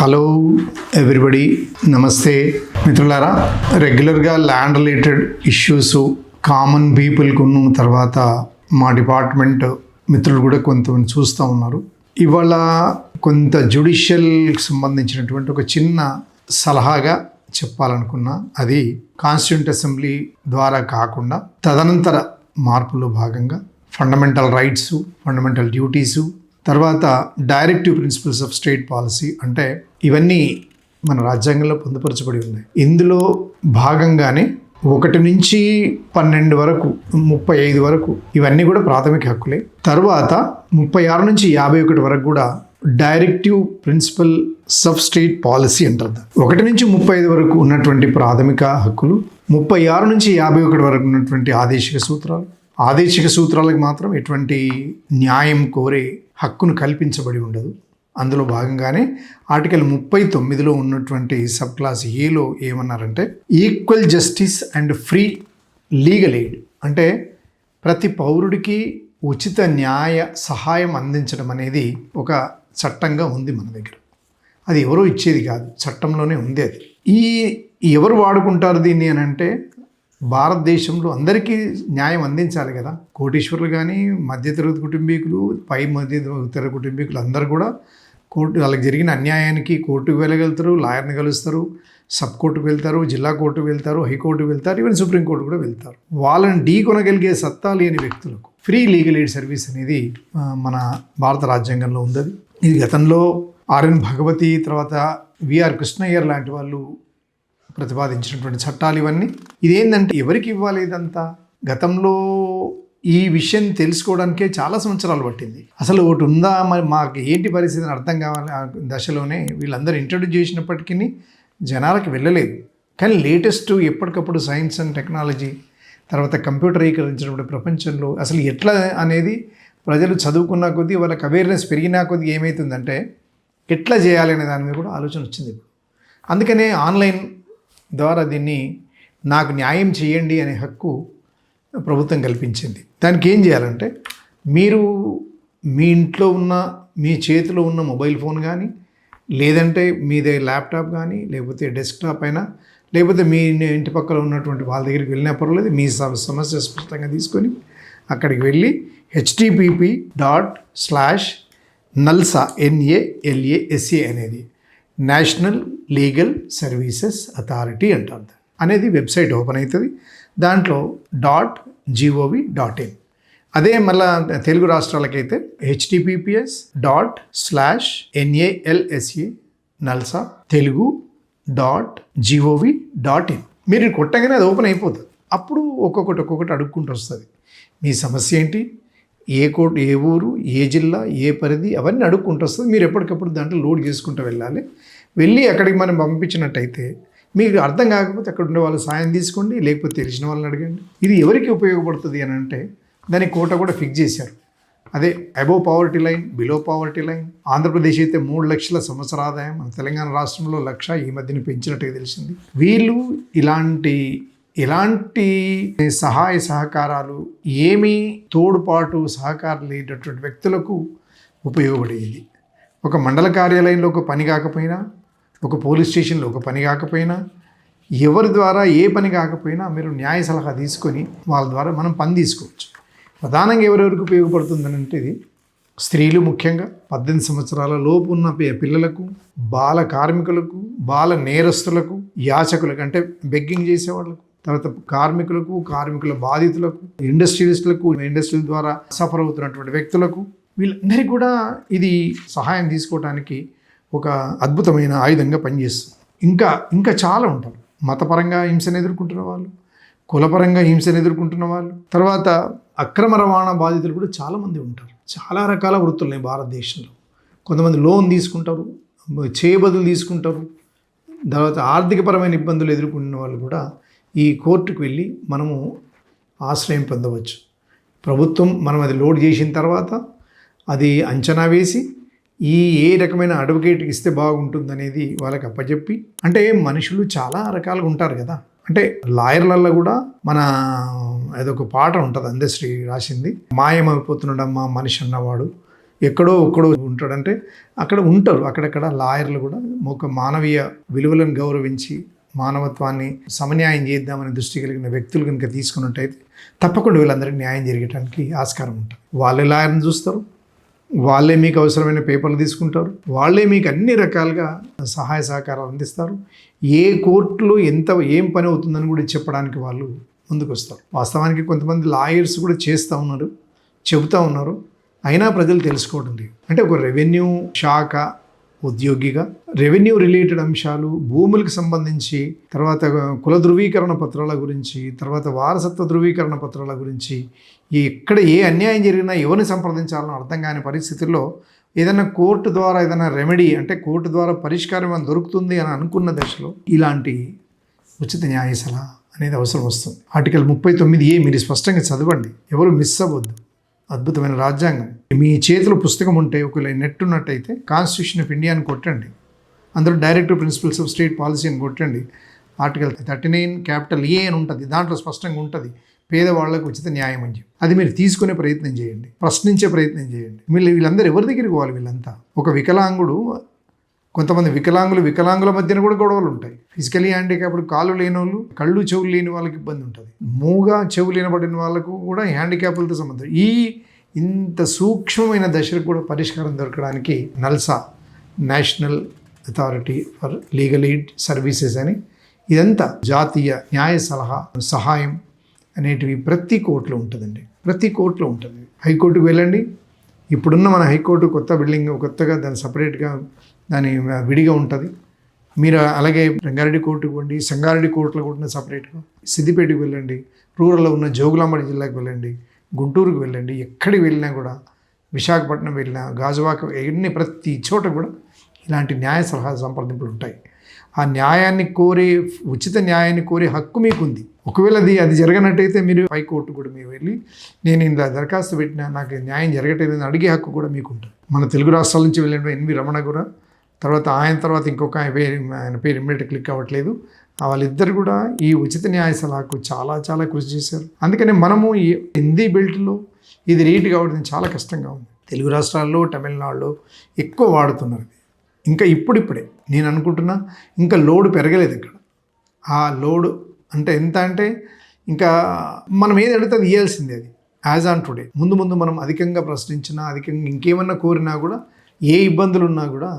Hello everybody నమస్తే. మిత్రులారా రెగ్యులర్గా ల్యాండ్ రిలేటెడ్ ఇష్యూస్ కామన్ పీపుల్కి ఉన్న తర్వాత మా డిపార్ట్మెంట్ మిత్రులు కూడా కొంతమంది చూస్తూ ఉన్నారు. ఇవాళ కొంత జ్యుడిషియల్కి సంబంధించినటువంటి ఒక చిన్న సలహాగా చెప్పాలనుకున్నా అది కాన్స్టిట్యూంట్ అసెంబ్లీ ద్వారా కాకుండా తదనంతర మార్పులో భాగంగా ఫండమెంటల్ రైట్స్ ఫండమెంటల్ డ్యూటీసు తర్వాత directive principles of state policy అంటే ఇవన్నీ మన రాజ్యాంగంలో పొందుపరచబడి ఉన్నాయి. ఇందులో భాగంగానే ఒకటి నుంచి పన్నెండు వరకు ముప్పై ఐదు వరకు ఇవన్నీ కూడా ప్రాథమిక హక్కులే. తర్వాత ముప్పై ఆరు నుంచి యాభై ఒకటి వరకు కూడా directive principle of state policy అంటారు ఒకటి నుంచి ముప్పై ఐదు వరకు ఉన్నటువంటి ప్రాథమిక హక్కులు ముప్పై ఆరు నుంచి యాభై ఒకటి వరకు ఉన్నటువంటి ఆదేశిక సూత్రాలు. ఆదేశిక సూత్రాలకు మాత్రం ఎటువంటి న్యాయం కోరే హక్కును కల్పించబడి ఉండదు. అందులో భాగంగానే ఆర్టికల్ ముప్పై తొమ్మిదిలో ఉన్నటువంటి సబ్ క్లాస్ ఏలో ఏమన్నారంటే equal justice and free legal aid అంటే ప్రతి పౌరుడికి ఉచిత న్యాయ సహాయం అందించడం అనేది ఒక చట్టంగా ఉంది మన దగ్గర. అది ఎవరో ఇచ్చేది కాదు చట్టంలోనే ఉంది అది. ఈ ఎవరు వాడుకుంటారు దీన్ని అని అంటే భారతదేశంలో అందరికీ న్యాయం అందించాలి కదా. కోటీశ్వరులు కానీ మధ్యతరగతి కుటుంబీకులు పై మధ్యతరగతి కుటుంబీకులు అందరూ కూడా కోర్టు వాళ్ళకి జరిగిన అన్యాయానికి కోర్టుకు వెళ్ళగలుగుతారు లాయర్ని కలుస్తారు సబ్ కోర్టుకు వెళ్తారు జిల్లా కోర్టుకు వెళ్తారు హైకోర్టుకు వెళ్తారు ఈవెన్ సుప్రీంకోర్టు కూడా వెళ్తారు. వాళ్ళని ఢీ కొనగలిగే సత్తా లేని వ్యక్తులకు ఫ్రీ లీగల్ ఎయిడ్ సర్వీస్ అనేది మన భారత రాజ్యాంగంలో ఉంది ఇది గతంలో ఆర్ఎన్ భగవతి తర్వాత విఆర్ కృష్ణయ్యర్ లాంటి వాళ్ళు ప్రతిపాదించినటువంటి చట్టాలు ఇవన్నీ. ఇదేంటంటే ఎవరికి ఇవ్వాలి ఇదంతా? గతంలో ఈ విషయం తెలుసుకోవడానికే చాలా సంవత్సరాలు పట్టింది. అసలు ఒకటి ఉందా? మరి మాకు ఏంటి పరిస్థితి అని అర్థం కావాలి ఆ దశలోనే వీళ్ళందరూ ఇంట్రడ్యూస్ చేసినప్పటికీ జనాలకు వెళ్ళలేదు. కానీ లేటెస్ట్ ఎప్పటికప్పుడు సైన్స్ అండ్ టెక్నాలజీ తర్వాత కంప్యూటరీకరించినప్పుడు ప్రపంచంలో అసలు ఎట్లా అనేది ప్రజలు చదువుకున్న కొద్దీ వాళ్ళకి అవేర్నెస్ పెరిగినా కొద్దీ ఏమవుతుందంటే ఎట్లా చేయాలి అనే దాని మీద కూడా ఆలోచన వచ్చింది ఇప్పుడు. అందుకనే ఆన్లైన్ ద్వారా దీన్ని నాకు న్యాయం చేయండి అనే హక్కు ప్రభుత్వం కల్పించింది. దానికి ఏం చేయాలంటే మీరు మీ ఇంట్లో ఉన్న మీ చేతిలో ఉన్న మొబైల్ ఫోన్ కానీ లేదంటే మీదే ల్యాప్టాప్ కానీ లేకపోతే డెస్క్టాప్ అయినా లేకపోతే మీ ఇంటి పక్కన ఉన్నటువంటి వాళ్ళ దగ్గరికి వెళ్ళినా పర్వాలేదు మీ సమ- సమస్య స్పష్టంగా తీసుకొని అక్కడికి వెళ్ళి HTTPP dot slash NALSA N A L S A అనేది నేషనల్ లీగల్ సర్వీసెస్ అథారిటీ అంటారు. అనేది వెబ్సైట్ ఓపెన్ అవుతుంది. దాంట్లో డాట్ జీఓవి డాట్ ఇన్ అదే మళ్ళా Telugu రాష్ట్రాలకైతే HTTPS dot slash NALSA NALSA Telugu dot GOV dot in మీరు కొట్టగానే అది ఓపెన్ అయిపోతుంది. అప్పుడు ఒక్కొక్కటి ఒక్కొక్కటి అడుక్కుంటూ వస్తుంది. మీ సమస్య ఏంటి? ఏ కోట్ ఏ ఊరు ఏ జిల్లా ఏ పరిధి అవన్నీ అడుక్కుంటూ వస్తుంది. మీరు ఎప్పటికప్పుడు దాంట్లో లోడ్ చేసుకుంటూ వెళ్ళాలి. వెళ్ళి అక్కడికి మనం పంపించినట్టయితే మీకు అర్థం కాకపోతే అక్కడ ఉండే వాళ్ళు సాయం తీసుకోండి లేకపోతే తెలిసిన వాళ్ళని అడగండి. ఇది ఎవరికి ఉపయోగపడుతుంది అని అంటే దాని కోట కూడా ఫిక్స్ చేశారు. అదే above poverty line below poverty line Andhra Pradesh అయితే మూడు లక్షల సంవత్సర ఆదాయం మన తెలంగాణ రాష్ట్రంలో లక్ష ఈ మధ్యన పెంచినట్టుగా తెలిసింది. వీళ్ళు ఇలాంటి ఎలాంటి సహాయ సహకారాలు ఏమీ తోడ్పాటు సహకారం లేనటువంటి వ్యక్తులకు ఉపయోగపడేది. ఒక మండల కార్యాలయంలో ఒక పని కాకపోయినా ఒక పోలీస్ స్టేషన్లో ఒక పని కాకపోయినా ఎవరి ద్వారా ఏ పని కాకపోయినా మీరు న్యాయ సలహా తీసుకొని వాళ్ళ ద్వారా మనం పని తీసుకోవచ్చు. ప్రధానంగా ఎవరెవరికి ఉపయోగపడుతుందని అంటే ఇది స్త్రీలు ముఖ్యంగా పద్దెనిమిది సంవత్సరాల లోపు ఉన్న పిల్లలకు బాల కార్మికులకు బాల నేరస్తులకు యాచకులకు అంటే బెగ్గింగ్ చేసేవాళ్ళకు తర్వాత కార్మికులకు కార్మికుల బాధితులకు ఇండస్ట్రియలిస్టులకు ఇండస్ట్రీల ద్వారా సఫర్ అవుతున్నటువంటి వ్యక్తులకు వీళ్ళందరికీ కూడా ఇది సహాయం తీసుకోవడానికి ఒక అద్భుతమైన ఆయుధంగా పనిచేస్తుంది. ఇంకా ఇంకా చాలా ఉంటారు. మతపరంగా హింసను ఎదుర్కొంటున్న వాళ్ళు కులపరంగా హింసను ఎదుర్కొంటున్న వాళ్ళు తర్వాత అక్రమ రవాణా బాధితులు కూడా చాలామంది ఉంటారు. చాలా రకాల వృత్తులు ఉన్నాయి భారతదేశంలో. కొంతమంది లోన్ తీసుకుంటారు చేయబదులు తీసుకుంటారు. తర్వాత ఆర్థికపరమైన ఇబ్బందులు ఎదుర్కొన్న వాళ్ళు కూడా ఈ కోర్టుకు వెళ్ళి మనము ఆశ్రయం పొందవచ్చు. ప్రభుత్వం మనం అది లోడ్ చేసిన తర్వాత అది అంచనా వేసి ఈ ఏ రకమైన అడ్వకేట్ ఇస్తే బాగుంటుందనేది వాళ్ళకి అప్పచెప్పి అంటే మనుషులు చాలా రకాలుగా ఉంటారు కదా. అంటే లాయర్లలో కూడా మన అదొక పాట ఉంటుంది అందశ్రీ రాసింది మాయమైపోతున్నాడమ్మా మనిషి అన్నవాడు ఎక్కడో ఒక్కడో ఉంటాడంటే అక్కడ ఉంటారు అక్కడక్కడ లాయర్లు కూడా ఒక మానవీయ విలువలను గౌరవించి మానవత్వాన్ని సమన్యాయం చేద్దామనే దృష్టి కలిగిన వ్యక్తులు కనుక తీసుకున్నట్టయితే తప్పకుండా వీళ్ళందరికీ న్యాయం జరిగటానికి ఆస్కారం ఉంటుంది. వాళ్ళే లాయర్ని చూస్తారు వాళ్ళే మీకు అవసరమైన పేపర్లు తీసుకుంటారు. వాళ్ళే మీకు అన్ని రకాలుగా సహాయ సహకారాలు అందిస్తారు. ఏ కోర్టులో ఎంత ఏం పని అవుతుందని కూడా చెప్పడానికి వాళ్ళు ముందుకు వస్తారు వాస్తవానికి కొంతమంది లాయర్స్ కూడా చేస్తూ ఉన్నారు చెబుతూ ఉన్నారు. అయినా ప్రజలు తెలుసుకోవడం లేదు. అంటే ఒక రెవెన్యూ శాఖ ఉద్యోగిగా రెవెన్యూ రిలేటెడ్ అంశాలు భూములకు సంబంధించి తర్వాత కుల ధృవీకరణ పత్రాల గురించి తర్వాత వారసత్వ ధృవీకరణ పత్రాల గురించి ఎక్కడ ఏ అన్యాయం జరిగినా ఎవరిని సంప్రదించాలని అర్థం కాని పరిస్థితుల్లో ఏదైనా కోర్టు ద్వారా ఏదైనా రెమెడీ అంటే కోర్టు ద్వారా పరిష్కారం ఏమైనా దొరుకుతుంది అని అనుకున్న దశలో ఇలాంటి ఉచిత న్యాయ సలహా అనేది అవసరం వస్తుంది. ఆర్టికల్ ముప్పై తొమ్మిది ఏ మీరు స్పష్టంగా చదవండి. ఎవరు మిస్ అవ్వద్దు. అద్భుతమైన రాజ్యాంగం. మీ చేతిలో పుస్తకం ఉంటే ఒకవేళ నెట్ ఉన్నట్టయితే కాన్స్టిట్యూషన్ ఆఫ్ ఇండియా అని కొట్టండి. అందులో directive principles of state policy అని కొట్టండి. Article thirty nine capital A అని ఉంటుంది. దాంట్లో స్పష్టంగా ఉంటుంది. పేదవాళ్ళకు ఉచిత న్యాయం అని చెప్పి. అది మీరు తీసుకునే ప్రయత్నం చేయండి. ప్రశ్నించే ప్రయత్నం చేయండి. వీళ్ళు వీళ్ళందరూ ఎవరి దగ్గరికి పోవాలి వీళ్ళంతా? ఒక వికలాంగుడు కొంతమంది వికలాంగులు వికలాంగుల మధ్యన కూడా గొడవలు ఉంటాయి. ఫిజికలీ హ్యాండిక్యాప్డ్ కాళ్ళు లేని వాళ్ళు కళ్ళు చెవులు లేని వాళ్ళకి ఇబ్బంది ఉంటుంది. మూగా చెవులు లేనబడిన వాళ్ళకు కూడా హ్యాండిక్యాప్లతో సంబంధం. ఈ ఇంత సూక్ష్మమైన దశలకు కూడా పరిష్కారం దొరకడానికి NALSA national authority for legal aid services అని ఇదంతా జాతీయ న్యాయ సలహా సహాయం అనేటివి ప్రతి కోర్టులో ఉంటుందండి. ప్రతి కోర్టులో ఉంటుంది. హైకోర్టుకు వెళ్ళండి. ఇప్పుడున్న మన హైకోర్టు కొత్త బిల్డింగ్ కొత్తగా దాని సపరేట్గా దాని విడిగా ఉంటుంది. మీరు అలాగే రంగారెడ్డి కోర్టుకు పోండి సంగారెడ్డి కోర్టులో కూడా సపరేట్గా సిద్దిపేటకు వెళ్ళండి రూరల్లో ఉన్న జోగులాంబడి జిల్లాకు వెళ్ళండి గుంటూరుకు వెళ్ళండి ఎక్కడికి వెళ్ళినా కూడా విశాఖపట్నం వెళ్ళినా గాజువాక ఎన్ని ప్రతి చోట కూడా ఇలాంటి న్యాయ సలహా సంప్రదింపులు ఉంటాయి. ఆ న్యాయాన్ని కోరే ఉచిత న్యాయాన్ని కోరే హక్కు మీకుంది. ఒకవేళ అది అది జరగనట్టయితే మీరు హైకోర్టు కూడా మీరు వెళ్ళి నేను ఇలా దరఖాస్తు పెట్టినా నాకు న్యాయం జరగట్లేదని అడిగే హక్కు కూడా మీకు ఉంటుంది మన తెలుగు రాష్ట్రాల నుంచి వెళ్ళిన ఎన్వి రమణ కూడా తర్వాత ఆయన తర్వాత ఇంకొక ఆయన పేరు ఆయన పేరు ఇమ్మీడియట్ క్లిక్ అవ్వట్లేదు. వాళ్ళిద్దరు కూడా ఈ ఉచిత న్యాయ సలహాకు చాలా చాలా కృషి చేశారు. అందుకనే మనము ఈ హిందీ బెల్ట్లో ఇది రేట్ కావడం చాలా కష్టంగా ఉంది. తెలుగు రాష్ట్రాల్లో తమిళనాడులో ఎక్కువ వాడుతున్నారు ఇంకా ఇప్పుడిప్పుడే నేను అనుకుంటున్నా ఇంకా లోడ్ పెరగలేదు ఇక్కడ. ఆ లోడ్ అంటే ఎంత అంటే ఇంకా మనం ఏది అడిగితే అది ఇవ్వాల్సిందే అది. యాజ్ ఆన్ టుడే ముందు ముందు మనం అధికంగా ప్రశ్నించినా అధికంగా ఇంకేమన్నా కోరినా కూడా ఏ ఇబ్బందులు ఉన్నా కూడా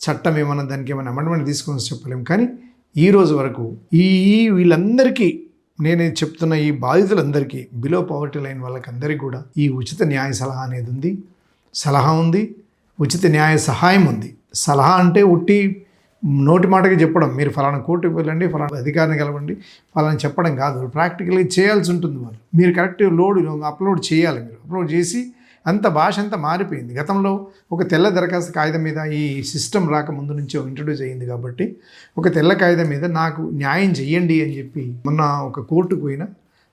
చట్టం ఏమన్నా దానికి ఏమైనా అమెండ్మెంట్ తీసుకొని చెప్పలేము కానీ ఈ రోజు వరకు ఈ వీళ్ళందరికీ నేనే చెప్తున్న ఈ బాధితులందరికీ బిలో పవర్టీ లైన్ వాళ్ళకందరికీ కూడా ఈ ఉచిత న్యాయ సలహా అనేది ఉంది. సలహా ఉంది ఉచిత న్యాయ సహాయం ఉంది. సలహా అంటే ఉట్టి నోటి మాటకి చెప్పడం. మీరు ఫలానా కోర్టుకు వెళ్ళండి ఫలానా అధికారిని కలవండి ఫలానా చెప్పడం కాదు. ప్రాక్టికల్గా చేయాల్సి ఉంటుంది వాళ్ళు. మీరు కరెక్ట్ లోడ్ అప్లోడ్ చేయాలి మీరు. అప్లోడ్ చేసి అంత భాష అంతా మారిపోయింది. గతంలో ఒక తెల్ల దరఖాస్తు కాగితం మీద ఈ సిస్టమ్ రాక ముందు నుంచి ఇంట్రడ్యూస్ అయ్యింది కాబట్టి ఒక తెల్ల కాగితం మీద నాకు న్యాయం చెయ్యండి అని చెప్పి మొన్న ఒక కోర్టుకు పోయినా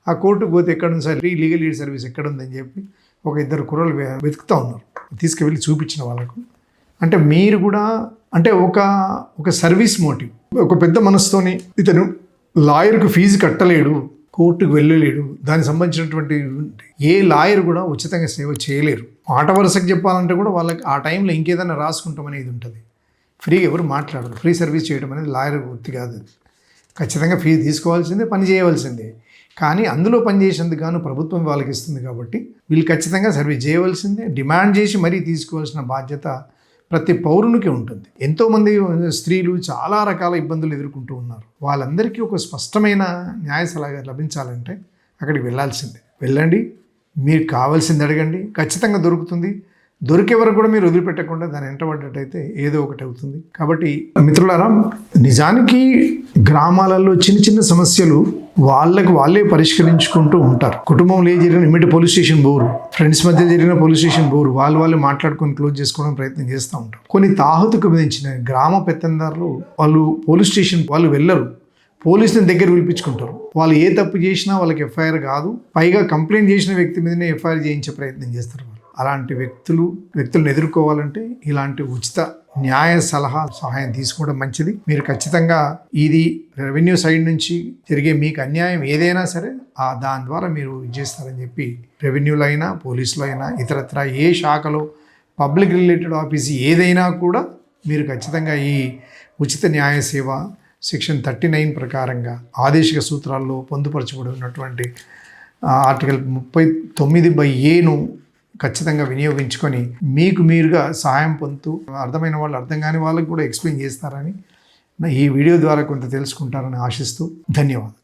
ఆ కోర్టుకు పోతే ఎక్కడ ఉంది సార్? లీగల్ ఎయిడ్ సర్వీస్ ఎక్కడ ఉందని చెప్పి ఒక ఇద్దరు కుర్రలు వెతుకుతూ వెతుకుతా ఉన్నారు. తీసుకువెళ్ళి చూపించిన వాళ్ళకు. అంటే మీరు కూడా అంటే ఒక ఒక సర్వీస్ మోటివ్ ఒక పెద్ద మనసుతోని ఇతను లాయర్కు ఫీజు కట్టలేడు కోర్టుకు వెళ్ళలేడు. దానికి సంబంధించినటువంటి ఏ లాయర్ కూడా ఉచితంగా సేవ చేయలేరు. మాట వరుసకు చెప్పాలంటే కూడా వాళ్ళకి ఆ టైంలో ఇంకేదైనా రాసుకుంటాం అనేది ఉంటుంది. ఫ్రీగా ఎవరు మాట్లాడరు. ఫ్రీ సర్వీస్ చేయడం అనేది లాయర్ వృత్తి కాదు ఖచ్చితంగా ఫీజు తీసుకోవాల్సిందే పని చేయవలసిందే. కానీ అందులో పనిచేసేందుకు గాను ప్రభుత్వం వాళ్ళకి ఇస్తుంది కాబట్టి వీళ్ళు ఖచ్చితంగా సర్వీస్ చేయవలసిందే. డిమాండ్ చేసి మరీ తీసుకోవాల్సిన బాధ్యత ప్రతి పౌరునికి ఉంటుంది. ఎంతోమంది స్త్రీలు చాలా రకాల ఇబ్బందులు ఎదుర్కొంటూ ఉన్నారు. వాళ్ళందరికీ ఒక స్పష్టమైన న్యాయ సలహా లభించాలంటే అక్కడికి వెళ్ళాల్సిందే. వెళ్ళండి. మీరు కావాల్సింది అడగండి. ఖచ్చితంగా దొరుకుతుంది. దొరికే వరకు కూడా మీరు వదిలిపెట్టకుండా దాన్ని వెంటబడ్డట్టయితే ఏదో ఒకటి అవుతుంది. కాబట్టి మిత్రులారా నిజానికి గ్రామాలలో చిన్న చిన్న సమస్యలు వాళ్ళకు వాళ్ళే పరిష్కరించుకుంటూ ఉంటారు. కుటుంబంలో ఏ జరిగిన ఇమ్మీడియట్ పోలీస్ స్టేషన్ బోరు ఫ్రెండ్స్ మధ్య జరిగిన పోలీస్ స్టేషన్ బోరు వాళ్ళు వాళ్ళు మాట్లాడుకొని క్లోజ్ చేసుకోవడం ప్రయత్నం చేస్తూ ఉంటారు. కొన్ని తాహతుకు విధించిన గ్రామ పెత్తందారులు వాళ్ళు పోలీస్ స్టేషన్ వాళ్ళు వెళ్ళరు. పోలీసుని దగ్గర పిలిపించుకుంటారు. వాళ్ళు ఏ తప్పు చేసినా వాళ్ళకి ఎఫ్ఐఆర్ కాదు. పైగా కంప్లైంట్ చేసిన వ్యక్తి మీదనే ఎఫ్ఐఆర్ చేయించే ప్రయత్నం చేస్తారు అలాంటి వ్యక్తులు వ్యక్తులను ఎదుర్కోవాలంటే ఇలాంటి ఉచిత న్యాయ సలహా సహాయం తీసుకోవడం మంచిది. మీరు ఖచ్చితంగా ఇది రెవెన్యూ సైడ్ నుంచి జరిగే మీకు అన్యాయం ఏదైనా సరే ఆ దాని ద్వారా మీరు ఇది చేస్తారని చెప్పి రెవెన్యూలో అయినా పోలీసులో అయినా ఇతరత్ర ఏ శాఖలో పబ్లిక్ రిలేటెడ్ ఆఫీస్ ఏదైనా కూడా మీరు ఖచ్చితంగా ఈ ఉచిత న్యాయ సేవ సెక్షన్ థర్టీ నైన్ ప్రకారంగా ఆదేశిక సూత్రాల్లో పొందుపరచబడి ఉన్నటువంటి ఆర్టికల్ ముప్పై తొమ్మిది బై ఏను ఖచ్చితంగా వినియోగించుకొని మీకు మీరుగా సహాయం పొందుతూ అర్థమైన వాళ్ళు అర్థం కాని వాళ్ళకు కూడా ఎక్స్ప్లెయిన్ చేస్తారని ఈ వీడియో ద్వారా కొంత తెలుసుకుంటారని ఆశిస్తూ ధన్యవాదాలు.